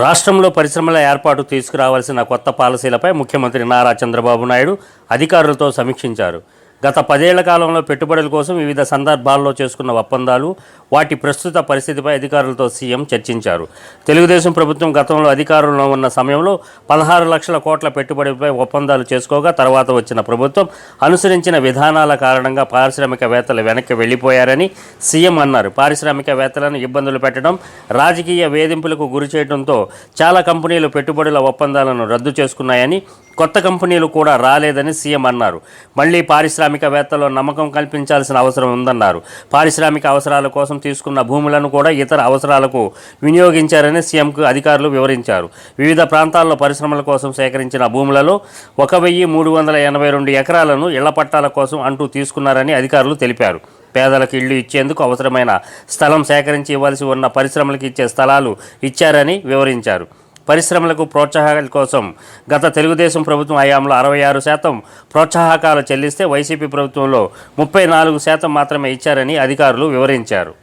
రాష్ట్రంలో పరిశ్రమల ఏర్పాటు తీసుకురావాల్సిన కొత్త పాలసీలపై ముఖ్యమంత్రి నారా చంద్రబాబు నాయుడు అధికారులతో సమీక్షించారు. గత పదేళ్ళ కాలంలో పెట్టుబడుల కోసం వివిధ సందర్భాల్లో చేసుకున్న ఒప్పందాలు వాటి ప్రస్తుత పరిస్థితిపై అధికారులతో సీఎం చర్చించారు. తెలుగుదేశం ప్రభుత్వం గతంలో అధికారంలో ఉన్న సమయంలో పదహారు లక్షల కోట్ల పెట్టుబడిపై ఒప్పందాలు చేసుకోగా తర్వాత వచ్చిన ప్రభుత్వం అనుసరించిన విధానాల కారణంగా పారిశ్రామికవేత్తలు వెనక్కి వెళ్ళిపోయారని సీఎం అన్నారు. పారిశ్రామికవేత్తలను ఇబ్బందులు పెట్టడం రాజకీయ వేధింపులకు గురి చేయడంతో చాలా కంపెనీలు పెట్టుబడుల ఒప్పందాలను రద్దు చేసుకున్నాయని కొత్త కంపెనీలు కూడా రాలేదని సీఎం అన్నారు. మళ్ళీ పారిశ్రామికవేత్తలో నమ్మకం కల్పించాల్సిన అవసరం ఉందన్నారు. పారిశ్రామిక అవసరాల కోసం తీసుకున్న భూములను కూడా ఇతర అవసరాలకు వినియోగించారని సీఎంకు అధికారులు వివరించారు. వివిధ ప్రాంతాల్లో పరిశ్రమల కోసం సేకరించిన భూములలో ఒక వెయ్యి మూడు వందల ఎనభై రెండు ఎకరాలను ఇళ్ళ పట్టాల కోసం అంటూ తీసుకున్నారని అధికారులు తెలిపారు. పేదలకు ఇళ్ళు ఇచ్చేందుకు అవసరమైన స్థలం సేకరించి ఇవ్వాల్సి ఉన్న పరిశ్రమలకు ఇచ్చే స్థలాలు ఇచ్చారని వివరించారు. పరిశ్రమలకు ప్రోత్సాహకాల కోసం గత తెలుగుదేశం ప్రభుత్వం హయాంలో అరవై ఆరు శాతం ప్రోత్సాహకాలు చెల్లిస్తే వైసీపీ ప్రభుత్వంలో ముప్పై నాలుగు శాతం మాత్రమే ఇచ్చారని అధికారులు వివరించారు.